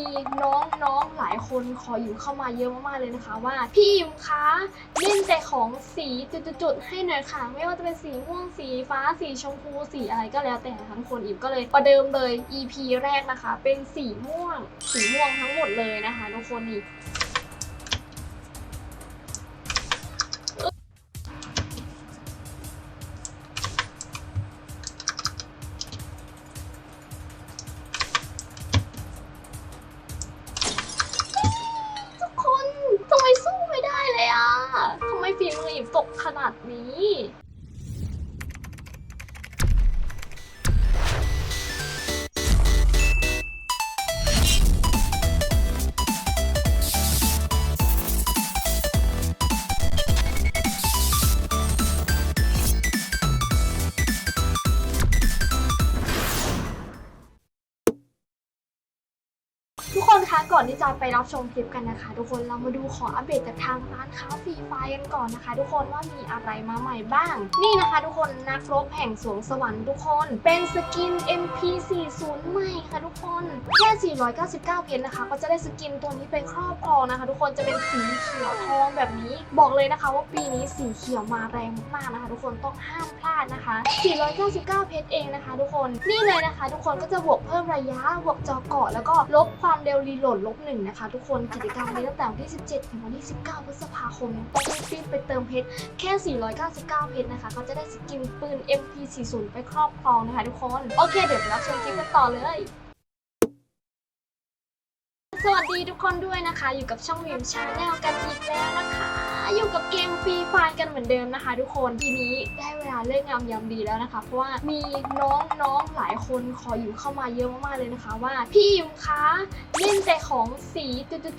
ีน้องๆหลายคนขออยู่เข้ามาเยอะมากๆเลยนะคะว่า พี่อิมคะเล่นแต่ของสีจุดๆให้หน่อยค่ะ ไม่ว่าจะเป็นสีม่วงสีฟ้าสีชมพูสีอะไรก็แล้วแต่ทั้งคนอิมก็เลยประเดิมเลย EP แรกนะคะ เป็นสีม่วง สีม่วงทั้งหมดเลยนะคะทุกคนนี่ คะ ก่อนที่จะไปรับชมคลิปกันนะคะ ทุกคนเรามาดูของอัปเดตจากทางร้านค้าฟรีไฟกันก่อนนะคะ ทุกคนว่ามีอะไรมาใหม่บ้าง นี่นะคะ ทุกคนนักรบแห่งสวงสวรรค์ทุกคน เป็นสกิน MP40 ใหม่ค่ะทุกคนแค่ 499เพชรนะคะ ก็จะได้สกินตัวนี้ไปครอบครองนะคะ ทุกคนจะเป็นสีเขียวทองแบบนี้ บอกเลยนะคะว่าปีนี้สีเขียวมาแรงมากนะคะ ทุกคนต้องห้ามพลาดนะคะ 499 เพชรเองนะคะ ทุกคนนี่เลยนะคะ ทุกคนก็จะบวกเพิ่มระยะบวกจอเกาะแล้วก็ลบความเร็วรีโหลดลบหนึ่งนะคะ ทุกคนกิจกรรมนี้ตั้งแต่วันที่ 17 ถึงวันที่ 19 พฤษภาคมต้องรีบไปเติมเพชรแค่ 499 เพชรนะคะ ก็จะได้สกินปืน MP40 ไปครอบครองนะคะทุกคน โอเค เดี๋ยวไปรับชมคลิปกันต่อเลยสวัสดีทุกคนด้วยนะคะ อยู่กับช่องวิมชาแนลกันอีกแล้วนะคะ อยู่กับเกมฟรีไฟกันเหมือนเดิมนะคะ ทุกคนทีนี้ได้เวลาเลิกงามยามดีแล้วนะคะ เพราะว่ามีน้องๆหลายคนขออยู่เข้ามาเยอะมากๆเลยนะคะ ว่าพี่อิมคะเล่นแต่ของสี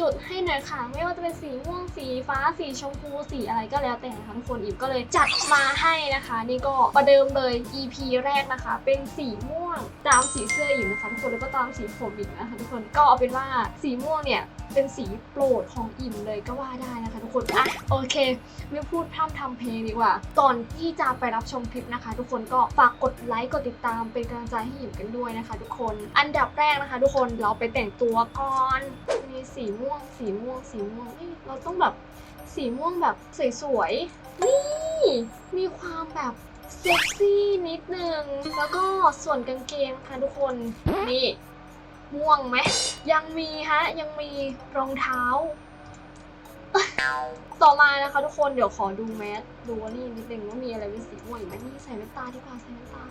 จุดๆๆให้หน่อยค่ะ ไม่ว่าจะเป็นสีม่วงสีฟ้าสีชมพูสีอะไรก็แล้วแต่ทั้งคนอิมก็เลยจัดมาให้นะคะ นี่ก็ประเดิมเลย EP แรกนะคะ เป็นสีม่วงตามสีเสื้ออยู่นะคะทุกคนแล้วก็ตามสีผมอีกนะคะทุกคนก็เอาเป็นว่าสีม่วงเนี่ยเป็นสีโปรดของอิ่มเลยก็ว่าได้นะคะทุกคนอะโอเค ไม่พูดพร่ำทำเพลงดีกว่า ก่อนที่จะไปรับชมคลิปนะคะ ทุกคนก็ฝากกดไลค์กดติดตามเป็นกำลังใจให้หยิมกันด้วยนะคะ ทุกคนอันดับแรกนะคะ ทุกคนเราไปแต่งตัวก่อนมีสีม่วง สีม่วง สีม่วงเราต้องแบบสีม่วงแบบสวยๆนี่มีความแบบ เซ็กซี่นิดนึง แล้วก็ส่วนกางเกงค่ะทุกคน นี่ ม่วงไหม ยังมีฮะ ยังมีรองเท้า ต่อมานะคะทุกคนเดี๋ยวขอดูแมสดูว่านี่นิดนึงว่ามีอะไรเป็นสีม่วงอีกไหมนี่ใส่แว่นตาดีกว่าใส่แว่นตา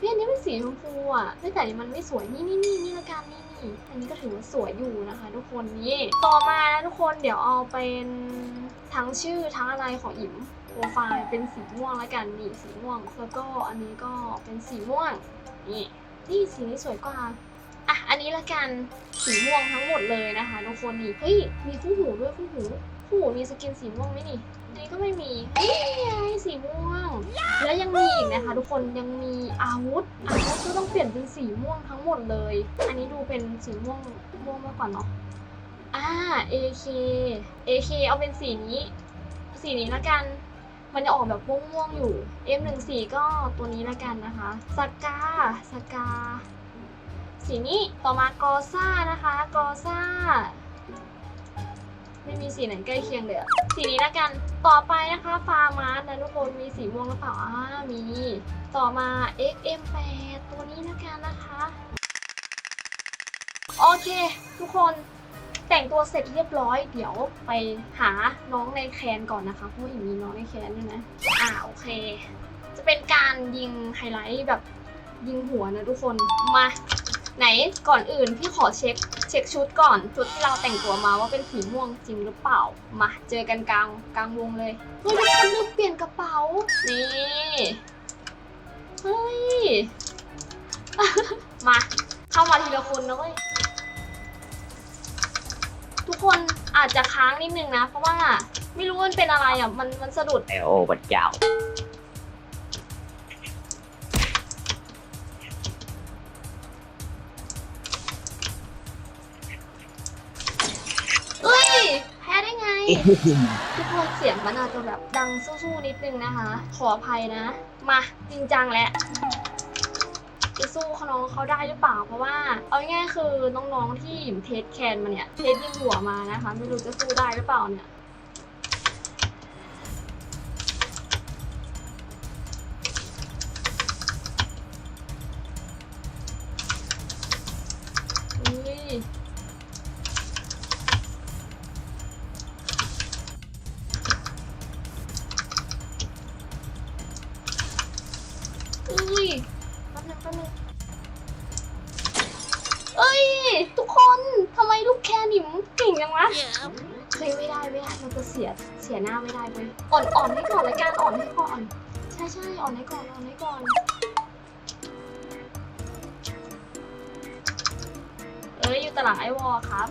เนี่ยอันนี้เป็นสีชมพูอะไม่แต่อันนี้มันไม่สวยนี่นี่นี่นี่ละกันนี่นี่อันนี้ก็ถือว่าสวยอยู่นะคะ ทุกคนนี่ต่อมานะทุกคนเดี๋ยวเอาเป็นทั้งชื่อทั้งอะไรของอิ๋ม โปรไฟล์เป็นสีม่วงและกันนี่สีม่วง แล้วก็อันนี้ก็เป็นสีม่วงนี่นี่สีนี้สวยกว่าอะอันนี้ละกันสีม่วงทั้งหมดเลยนะคะทุกคนนี่เฮ้ยมีคู่หูด้วยคู่หูคู่หูมีสกินสีม่วงไหมนี่อันนี้ก็ไม่มีเฮ้ยนี่ไงสีม่วง แล้วยังมีอีกนะคะ ทุกคนยังมีอาวุธอาวุธก็ต้องเปลี่ยนเป็นสีม่วงทั้งหมดเลย อันนี้ดูเป็นสีม่วงม่วงมากกว่าเนาะอ่า AK AK เอาเป็นสีนี้ สีนี้ละกัน มันจะออกแบบม่วงๆอยู่ M14 ก็ตัวนี้ละกันนะคะสกาสกา สีนี้ต่อมากอซ่านะคะกอซ่า ไม่มีสีไหนใกล้เคียงเลยอะสีนี้ละกันต่อไปนะคะฟาร์มาสนะทุกคนมีสีม่วงหรือเปล่าอ่ามีต่อมา XM8 ตัวนี้ละกันนะคะ โอเค ทุกคน แต่งตัวเสร็จเรียบร้อย เดี๋ยวไปหาน้องในแคนก่อนนะคะเพราะว่าอีกมีน้องในแคนด้วยนะอ่าโอเค จะเป็นการยิงไฮไลท์แบบยิงหัวนะทุกคนมาไหนก่อนอื่นพี่ขอเช็คเช็คชุดก่อนชุดที่เราแต่งตัวมาว่าเป็นสีม่วงจริงหรือเปล่ามาเจอกันกลางกลางวงเลยเฮ้ยทุกคนลืมเปลี่ยนกระเป๋านี่เฮ้ยมาเข้ามาทีละคนนะเว้ย ทุกคนอาจจะค้างนิดนึงนะ เพราะว่าไม่รู้ว่ามันเป็นอะไรอะ มันมันสะดุด ไอโอพระเจ้า เอ้ย แพ้ได้ไง ทุกคนเสียงมันอาจจะแบบดังสู้ๆนิดนึงนะคะ ขออภัยนะ มาจริงจังแล้ว สู้น้องเขาได้หรือเปล่า เพราะว่าเอาง่ายๆคือน้องๆที่หยิมเทสแคนมาเนี่ยเทสยิงหัวมานะคะไม่รู้จะสู้ได้หรือเปล่าเนี่ยอุ้ยอุ้ยแป๊บนึงแป๊บนึงเอ้ย ทุกคนทำไมลูก แค่นิมเก่งจังวะเฮ้ยไม่ได้ไม่ได้เราจะเสียเสียหน้าไม่ได้เว้ยอ่อนอ่อนให้ก่อนละกันอ่อนให้ก่อน ใช่ใช่อ่อนให้ก่อนอ่อนให้ก่อน เอ้ยอยู่ตลาดไอวอลครับ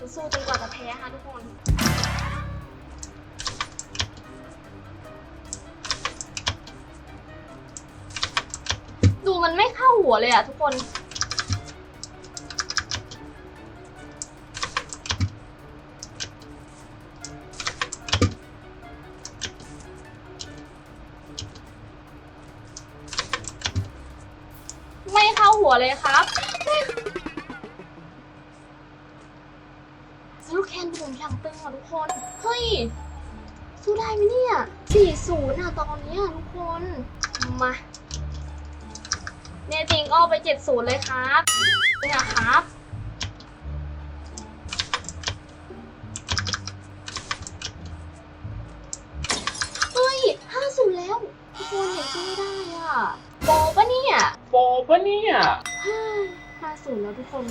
จะสู้จนกว่าจะแพ้ค่ะทุกคนดูมันไม่เข้าหัวเลยอะทุกคน ไม่เข้าหัวเลยครับ ผมอย่างตึงอะทุกคน เฮ้ย สู้ได้ไหมเนี่ย4-0อะตอนเนี้ยทุกคน มาเนี่ยจริงก็เอาไปเจ็ดศูนย์เลยครับเนี่ยครับเฮ้ยห้าศูนย์แล้ว ทุกคนเห็นชื่อไม่ได้อะโบปะเนี่ยโปปะเนี่ยห้าศูนย์แล้วทุกคน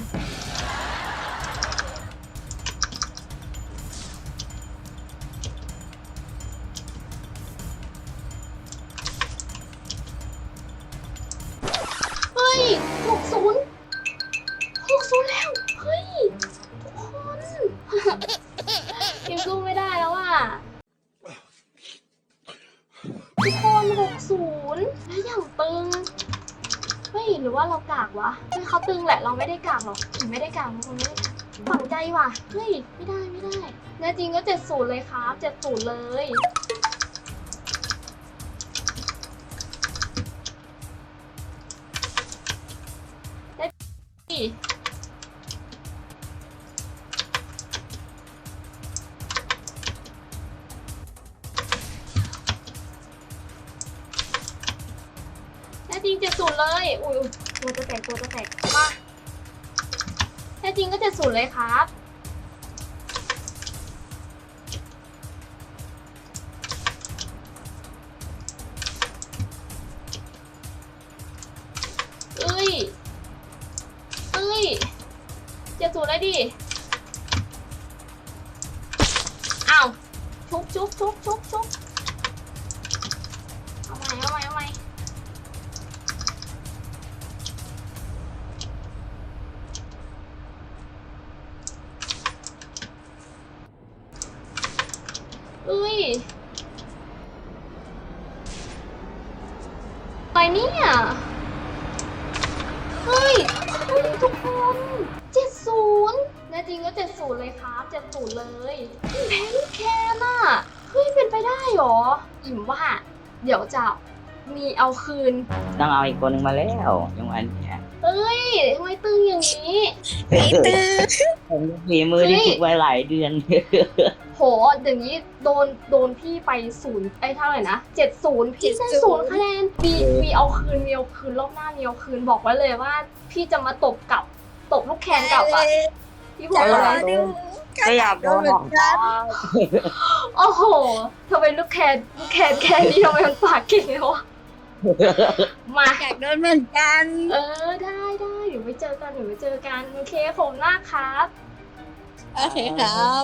ยังสู้ไม่ได้แล้วอะทุกคนหกศูนย์แล้วอย่างตึงเฮ้ยหรือว่าเรากากวะเฮ้ยเขาตึงแหละเราไม่ได้กากหรอกไม่ได้กากทุกคนไม่ได้กากฝังใจว่ะเฮ้ยไม่ได้ไม่ได้แน่จริงก็เจ็ดศูนย์เลยครับเจ็ดศูนย์เลยนี่ จริงเจ็ดศูนย์เลย อุ้ยอุ๊ยตัวจะแตกตัวจะแตกมาแน่จริงก็เจ็ดศูนย์เลยครับ เอ้ย เอ้ยเจ็ดศูนย์เลยดิ อ้าว ชุบชุบชุบชุบชุบเอาใหม่เอาใหม่เอาใหม่ อ้ยอะไรเนี่ย เฮ้ยเฮ้ยทุกคนเจ็ดศูนย์แน่จริงก็เจ็ดศูนย์เลยครับเจ็ดศูนย์เลยแพ้ลูกแคนอะเฮ้ยเป็นไปได้เหรอ อิ่มว่า เดี๋ยวจะมีเอาคืน ต้องเอาอีกคนหนึ่งมาแล้วจังหวะเนี้ เอ้ยทำไมตึงอย่างนี้ผมฝีมือที่เฮ้ยฝึกไว้หลายเดือน โหอย่างนี้โดนโดนพี่ไปศูนย์ไอ้เท่าไหร่นะเจ็ดศูนย์พี่ได้ศูนย์คะแนนมีมีเอาคืนมีเอาคืนรอบหน้ามีเอาคืนบอกไว้เลยว่า พี่จะมาตบกลับตบลูกแคนกลับอะพี่บอกจะรเลอยดูก็อยากโดนของโอ้โหทำไมลูกแคนลูกแคนแค่นี้ทำไมมันปากเก่งเลยวะ มาอยากโดนเหมือนกัน เออได้ได้เดี๋ยวไปเจอกันเดี๋ยวไปเจอกันโอเคผมหน้าครับ โอเคครับ